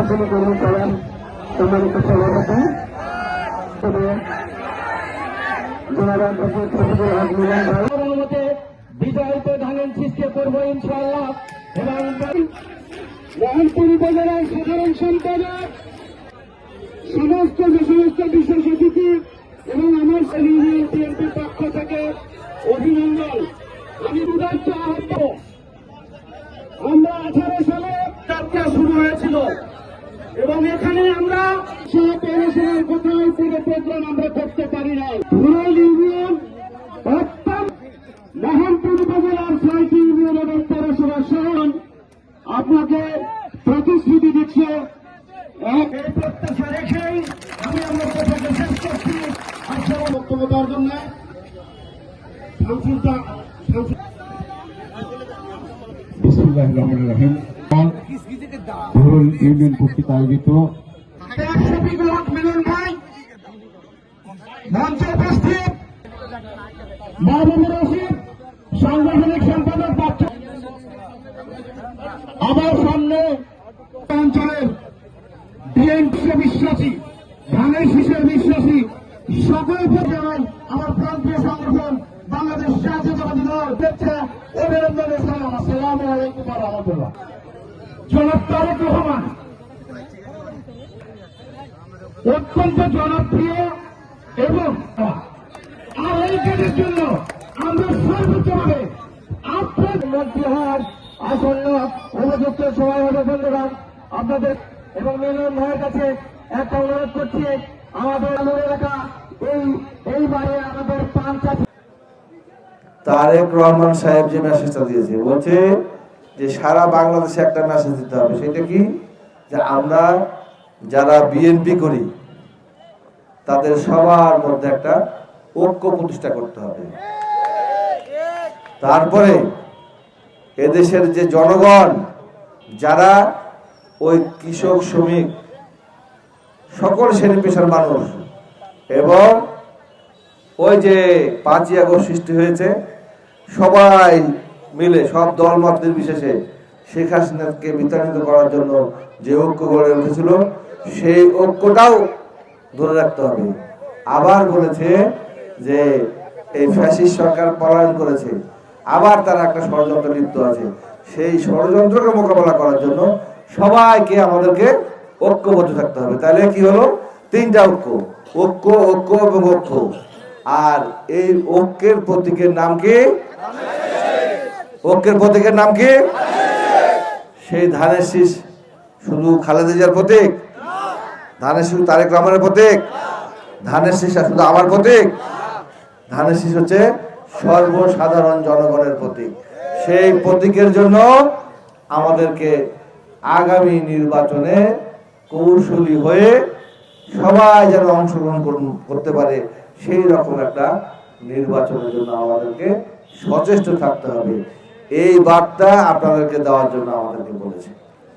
নির্বাচনী কর্মী করেন সম্মানিত সভাপতি এবং সমস্ত যে সমস্ত বিশেষ অতিথি এবং আমার ইউনিয়ন পক্ষ থেকে অভিনন্দন। আমি আমরা আঠারো সালে যাত্রা শুরু হয়েছিল। এবং এখানে আমরা প্রোগ্রাম আমরা করতে পারি না রুরাল উপজেলার ইউনিয়ন এবং পৌরসভা শহর। আপনাকে প্রতিশ্রুতি দিচ্ছে আমি করছি। বক্তব্য দেওয়ার জন্য ধরুন ইউনিয়ন কর্তৃক আয়োজিত। সাংগঠনিক সম্পাদক বাচ্চা আমার সামনে অঞ্চলের বিএনপি বিশ্বাসী, ধানের শীষের বিশ্বাসী, সকল যেমন আমার প্রান্তীয় সংগঠন, বাংলাদেশ জাতীয়তাবাদী দল দেখছে অভিনন্দনের সালাম, আসসালামু আলাইকুম রাহমাতুল্লাহ। জনাব তারেক রহমান। অত্যন্ত জনপ্রিয় এবং আর এই কাজের জন্য আমরা সর্বোচ্চভাবে আপনার মন্ত্রী হওয়ার আসন্ন উপযুক্ত সময় হবে বন্ধুগণ আপনাদের এবং মিলন ভাইয়ের কাছে একটা অনুরোধ করছি, আমাদের মনে রাখা এই এইবারে আমাদের পাঁচ তারেক রহমান সাহেব যে মেসেজটা দিয়েছে, বলছে যে সারা বাংলাদেশে একটা মেসেজ দিতে হবে। সেটা কি? যে আমরা যারা বিএনপি করি, তাদের সবার মধ্যে একটা ঐক্য প্রতিষ্ঠা করতে হবে। তারপরে এদেশের যে জনগণ, যারা ওই কৃষক, শ্রমিক, সকল শ্রেণি পেশার মানুষ এবং ওই যে পাঁচই আগস্ট সৃষ্টি হয়েছে, সবাই মিলে সব দল মত নির্বিশেষে শেখ হাসিনাকে বিতাড়িত করার জন্য যে ঐক্য গড়ে উঠেছিল, সেই ঐক্যটাও ধরে রাখতে হবে। আবার বলেছে যে এই ফ্যাসিস্ট সরকার পলায়ন করেছে। আবার তারা একটা ষড়যন্ত্র লিপ্ত আছে। সেই ষড়যন্ত্রকে মোকাবেলা করার জন্য সবাইকে আমাদেরকে ঐক্যবদ্ধ থাকতে হবে। তাহলে কি হলো? তিনটা ঐক্য ঐক্য ঐক্য এবং ঐক্য। আর এই ঐক্যের প্রতীকের নাম কি? ঐক্যের প্রতীকের নাম কি? সেই ধানের শীষ। শুধু খালেদা প্রতীক? ধানের শীষ তারেক রহমানের প্রতীক? ধানের শীষ শুধু আমার প্রতীক? ধানের শীষ হচ্ছে সর্বসাধারণ জনগণের প্রতীক। সেই প্রতীকের জন্য আমাদেরকে আগামী নির্বাচনে কৌশলী হয়ে সবাই যেন অংশগ্রহণ করতে পারে, সেই রকম একটা নির্বাচনের জন্য আমাদেরকে সচেষ্ট থাকতে হবে। এই বার্তা আপনাদেরকে দেওয়ার জন্য আমাদেরকে বলেছে।